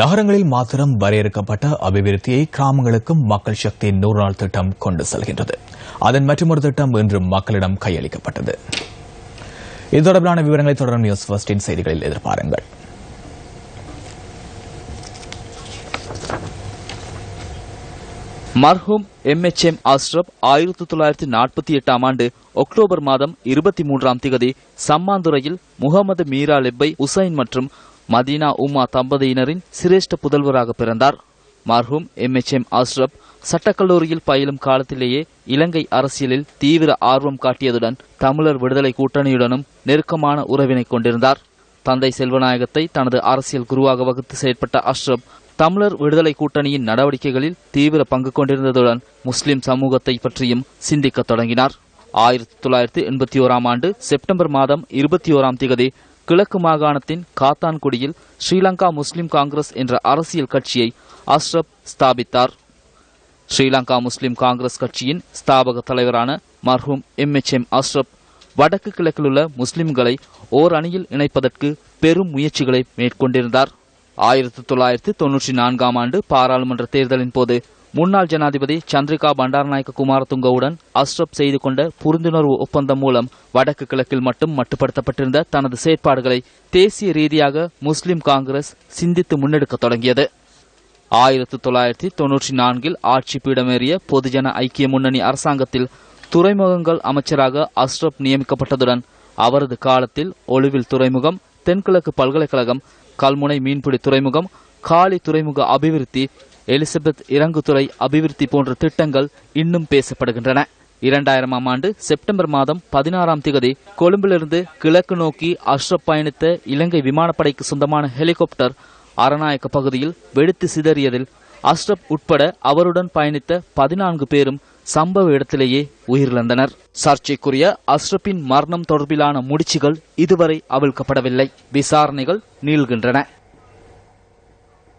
நகரங்களில் மாத்திரம் வரையறுக்கப்பட்ட அபிவிருத்தியை கிராமங்களுக்கும் மக்கள் சக்தி நூறு நாள் திட்டம் கொண்டு செல்கின்றது. அதன் மற்றொரு திட்டம் இன்று மக்களிடம் கையளிக்கப்பட்டது. இது தொடர்பான விவரங்களை தொடரும் நியூஸ் ஃபர்ஸ்டின் செய்திகளில் எதிர்பாருங்கள். மர்ஹூம் எம் எச் எம் அஸ்ரப் ஆயிரத்தி தொள்ளாயிரத்தி நாற்பத்தி எட்டாம் ஆண்டு அக்டோபர் மாதம் இருபத்தி மூன்றாம் திகதி சம்மாந்துறையில் முகமது மீரா லெப்பை உசைன் மற்றும் மதீனா உமா தம்பதியினரின் சிரேஷ்ட புதல்வராக பிறந்தார். மர்ஹூம் எம் எச் எம் அஸ்ரப் சட்டக்கல்லூரியில் பயிலும் காலத்திலேயே இலங்கை அரசியலில் தீவிர ஆர்வம் காட்டியதுடன் தமிழர் விடுதலை கூட்டணியுடனும் நெருக்கமான உறவினை கொண்டிருந்தார். தந்தை செல்வநாயகத்தை தனது அரசியல் குருவாக வகுத்து செயற்பட்ட அஷ்ரப் தமிழர் விடுதலை கூட்டணியின் நடவடிக்கைகளில் தீவிர பங்கு கொண்டிருந்ததுடன் முஸ்லிம் சமூகத்தை பற்றியும் சிந்திக்கத் தொடங்கினார். ஆயிரத்தி தொள்ளாயிரத்தி எண்பத்தி ஓராம் ஆண்டு செப்டம்பர் மாதம் இருபத்தி ஓராம் திகதி கிழக்கு மாகாணத்தின் காத்தான்குடியில் ஸ்ரீலங்கா முஸ்லிம் காங்கிரஸ் என்ற அரசியல் கட்சியை அஷ்ரப் ஸ்தாபித்தார். ஸ்ரீலங்கா முஸ்லிம் காங்கிரஸ் கட்சியின் ஸ்தாபக தலைவரான மர்ஹூம் எம் எச் எம் அஷ்ரப் வடக்கு கிழக்கிலுள்ள முஸ்லிம்களை ஓர் அணியில் இணைப்பதற்கு பெரும் முயற்சிகளை மேற்கொண்டிருந்தார். ஆயிரத்தி தொள்ளாயிரத்தி தொன்னூற்றி நான்காம் ஆண்டு பாராளுமன்ற தேர்தலின் போது முன்னாள் ஜனாதிபதி சந்திரிகா பண்டாரநாயக்க குமாரதுங்கவுடன் அஸ்ரப் செய்து கொண்ட புரிந்துணர்வு ஒப்பந்தம் மூலம் வடக்கு கிழக்கில் மட்டும் மட்டுப்படுத்தப்பட்டிருந்த தனது செயற்பாடுகளை தேசிய ரீதியாக முஸ்லிம் காங்கிரஸ் சிந்தித்து முன்னெடுக்க தொடங்கியது. ஆயிரத்தி தொள்ளாயிரத்தி தொன்னூற்றி நான்கில் ஆட்சி பீடமேறிய பொதுஜன ஐக்கிய முன்னணி அரசாங்கத்தில் துறைமுகங்கள் அமைச்சராக அஸ்ரப் நியமிக்கப்பட்டதுடன் அவரது காலத்தில் ஒளிவில் துறைமுகம் தென்கிழக்கு பல்கலைக்கழகம் கல்முனை மீன்பிடி துறைமுகம் காலி துறைமுக அபிவிருத்தி எலிசபெத் இறங்குதுறை அபிவிருத்தி போன்ற திட்டங்கள் இன்னும் பேசப்படுகின்றன. இரண்டாயிரமாம் ஆண்டு செப்டம்பர் மாதம் பதினாறாம் திகதி கொழும்பிலிருந்து கிழக்கு நோக்கி அஷ்ரப் பயணித்த இலங்கை விமானப்படைக்கு சொந்தமான ஹெலிகாப்டர் அரநாயக்க பகுதியில் வெடித்து சிதறியதில் அஷ்ரப் உட்பட அவருடன் பயணித்த பதினான்கு பேரும் சம்பவ இடத்திலேயே உயிரிழந்தனர். சர்ச்சைக்குரிய அஷ்ரப்பின் மரணம் தொடர்பிலான முடிச்சுகள் இதுவரை அவிழ்க்கப்படவில்லை. விசாரணைகள் நீள்கின்றன.